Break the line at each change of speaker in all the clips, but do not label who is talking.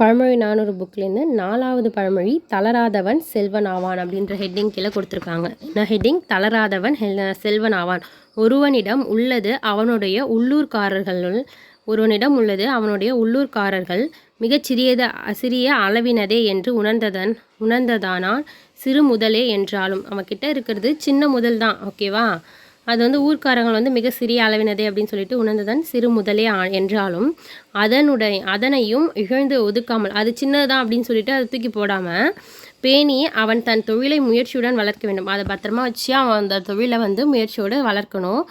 பழமொழி நானூறு புக்லேருந்து நாலாவது பழமொழி தளராதவன் செல்வன் ஆவான் அப்படின்ற ஹெட்டிங் கீழே கொடுத்துருக்காங்க. என்ன ஹெட்டிங் தளராதவன் செல்வன் ஆவான். ஒருவனிடம் உள்ளது அவனுடைய உள்ளூர்காரர்களுள் ஒருவனிடம் உள்ளது அவனுடைய உள்ளூர்காரர்கள் மிகச்சிறியது சிறிய அளவினதே என்று உணர்ந்ததன் உணர்ந்ததானால் சிறு முதலே என்றாலும். அவன்கிட்ட இருக்கிறது சின்ன முதல் தான் ஓகேவா அது வந்து ஊர்க்காரங்கள் வந்து மிக சிறிய அளவினதே அப்படின்னு சொல்லிட்டு உணர்ந்ததன் சிறு முதலே என்றாலும் அதனுடைய அதனையும் இகழ்ந்து ஒதுக்காமல் அது சின்னதான் அப்படின்னு சொல்லிட்டு அதை தூக்கி போடாமல் பேணி அவன் தன் தொழிலை முயற்சியுடன் வளர்க்க வேண்டும். அதை பத்திரமா வச்சு அவன் அந்த தொழிலை வந்து முயற்சியோடு வளர்க்கணும்.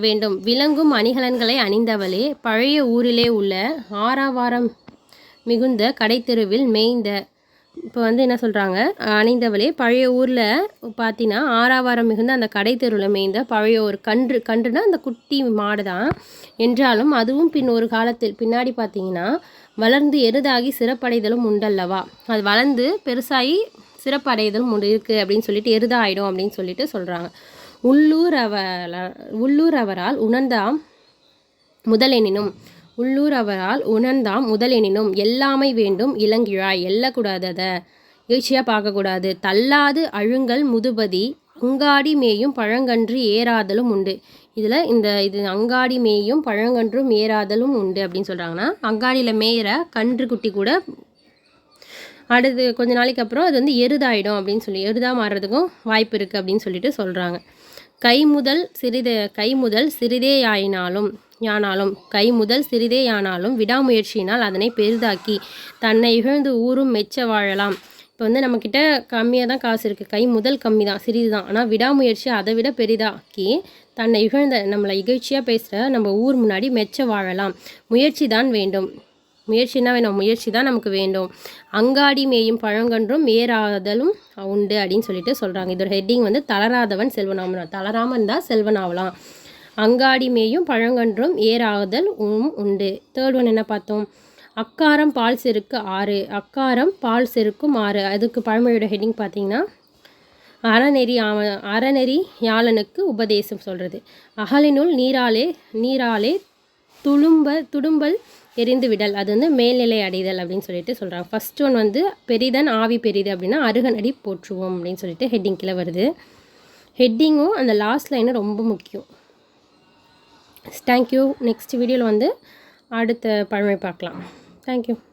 வேண்டும். விளங்கும் அணிகலன்களை அணிந்தவளே பழைய ஊரிலே உள்ள ஆறாவாரம் மிகுந்த கடைத்தெருவில் மேய்ந்த இப்போ வந்து என்ன சொல்கிறாங்க அணிந்தவளே பழைய ஊரில் பார்த்தீங்கன்னா ஆறாவாரம் மிகுந்த அந்த கடை தெருவில் மேய்ந்த பழைய ஒரு கன்று கன்றுனா அந்த குட்டி மாடு தான் என்றாலும் அதுவும் பின் ஒரு காலத்தில். பின்னாடி பார்த்தீங்கன்னா வளர்ந்து எருதாகி சிறப்படைதலும் உண்டல்லவா? அது வளர்ந்து பெருசாகி சிறப்படைதலும் உண்டு இருக்குது அப்படின்னு சொல்லிட்டு எருதாயிடும் அப்படின்னு சொல்லிட்டு சொல்கிறாங்க உள்ளூர் அவ உள்ளூர் அவரால் உணர்ந்தாம் முதலெனினும் உள்ளூர் அவரால் உணர்ந்தாம் முதலெனினும் எல்லாமை வேண்டும் இளங்கிழாய் எல்லக்கூடாதத? அதை எழுச்சியாக பார்க்கக்கூடாது. தள்ளாது அழுங்கல் முதுபதி அங்காடி மேயும் பழங்கன்று ஏறாதலும் உண்டு. இதில் இந்த இது அங்காடி மேயும் பழங்கன்றும் ஏறாதலும் உண்டு அப்படின்னு சொல்கிறாங்கன்னா அங்காடியில் மேயிற கன்று குட்டி கூட அடுத்து கொஞ்ச நாளைக்கு அப்புறம் அது வந்து எருதாயிடும் அப்படின்னு சொல்லி எருதாக மாறுறதுக்கும் வாய்ப்பு இருக்குது அப்படின்னு சொல்லிட்டு சொல்கிறாங்க கை முதல் சிறிது கை முதல் சிறிதே ஆயினாலும் யானாலும் கை முதல் சிறிதே யானாலும் விடாமுயற்சியினால் அதனை பெரிதாக்கி தன்னை இகழ்ந்து ஊரும் மெச்ச வாழலாம். இப்போ வந்து நம்மக்கிட்ட கம்மியாக தான் காசு இருக்குது கை முதல் கம்மி தான் சிறிது தான். ஆனால் விடாமுயற்சி அதை விட பெரிதாக்கி தன்னை இகழ்ந்த நம்மளை இகழ்ச்சியாக பேசுகிற நம்ம ஊர் முன்னாடி மெச்ச வாழலாம். முயற்சி தான் வேண்டும். முயற்சினா வேணும்? முயற்சி தான் நமக்கு வேண்டும். அங்காடி மேயும் பழங்கன்றும் ஏறாதலும் உண்டு அப்படின்னு சொல்லிட்டு சொல்கிறாங்க இதோட ஹெட்டிங் வந்து தளராதவன் செல்வனாமன் தளராமல் இருந்தால் செல்வன் அங்காடி மேயும் பழங்கன்றும் ஏறாதல் உண்டு. தேர்ட் ஒன் என்ன பார்த்தோம்? அக்காரம் பால் செருக்கு ஆறு. அக்காரம் பால் செருக்கும் ஆறு. அதுக்கு பழமொழியோட ஹெட்டிங் பார்த்தீங்கன்னா அறநெறி அறநெறி யாழனுக்கு உபதேசம் சொல்கிறது அகலினுள் நீராலே நீராலே துளும்ப துடும்பல் எரிந்து விடல். அது வந்து மேல்நிலை அடைதல் அப்படின்னு சொல்லிட்டு சொல்கிறாங்க ஃபஸ்ட் ஒன் வந்து பெரிதன் ஆவி பெரிது அப்படின்னா அருகனடி போற்றுவோம் அப்படின்னு சொல்லிட்டு ஹெட்டிங் கீழே வருது. ஹெட்டிங்கும் அந்த லாஸ்ட் லைனும் ரொம்ப முக்கியம். தேங்க்யூ நெக்ஸ்ட் வீடியோவில் வந்து அடுத்த பழமை பார்க்கலாம். தேங்க்யூ